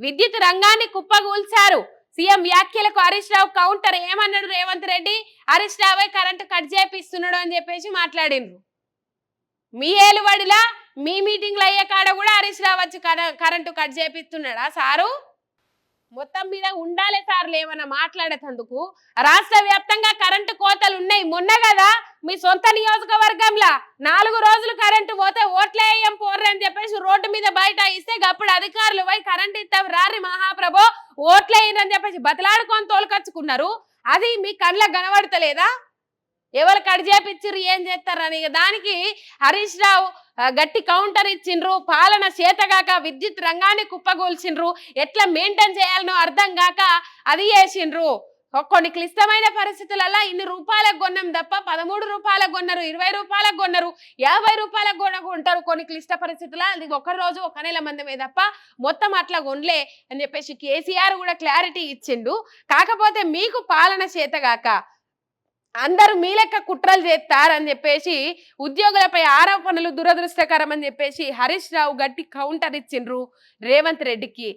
విద్యుత్ రంగాన్ని కుప్పగూల్చారు. సీఎం వ్యాఖ్యలకు హరీష్ రావు కౌంటర్ ఏమన్నాడు రేవంత్ రెడ్డి? హరీష్ రావే కరెంటు కట్ చేపిస్తున్నాడు అని చెప్పేసి మాట్లాడిండ్రు. మీ ఏలుబడిలా మీ మీటింగ్లు అయ్యే కాడ కూడా హరీష్ రావు వచ్చి కరెంటు కట్ చేపిస్తున్నాడా సారు? మొత్తం మీద ఉండాలి సార్ లేమన్నా మాట్లాడేటందుకు? రాష్ట్ర వ్యాప్తంగా కరెంటు కోతలు ఉన్నాయి. మొన్న కదా మీ సొంత నియోజకవర్గంలో నాలుగు రోజులు కరెంటు పోతే ఓట్లేయం వేయం పోర్రు అని చెప్పేసి రోడ్డు మీద బయట ఇస్తే అప్పుడు అధికారులు పోయి కరెంట్ ఇస్తాం రారి మహాప్రభో ఓట్లే చెప్పేసి బతలాడుకొని తోలుకొచ్చుకున్నారు. అది మీ కళ్ళ కనబడతలేదా ఎవరు కడిచేపిచ్చిర్రు ఏం చేస్తారని? ఇక దానికి హరీష్ రావు గట్టి కౌంటర్ ఇచ్చిండ్రు పాలన చేతగాక విద్యుత్ రంగాన్ని కుప్పగూల్చిండ్రు. ఎట్లా మెయింటైన్ చేయాలనో అర్థం కాక అది చేసిండ్రు. కొన్ని క్లిష్టమైన పరిస్థితులలో ఇన్ని రూపాయలకు కొన్నాం తప్ప పదమూడు రూపాయలకు కొన్నారు ఇరవై రూపాయలకు కొన్నారు యాభై రూపాయలకు కొనుక్కుంటారు కొన్ని క్లిష్ట పరిస్థితుల అది ఒక రోజు ఒక నెల మందమే తప్ప మొత్తం అట్లా కొనలే అని చెప్పేసి కేసీఆర్ కూడా క్లారిటీ ఇచ్చిండు. కాకపోతే మీకు పాలన చేతగాక అందరూ మీ లెక్క కుట్రలు చేస్తారని చెప్పేసి ఉద్యోగులపై ఆరోపణలు దురదృష్టకరం అని చెప్పేసి హరీష్ రావు గట్టి కౌంటర్ ఇచ్చిండ్రు రేవంత్ రెడ్డికి.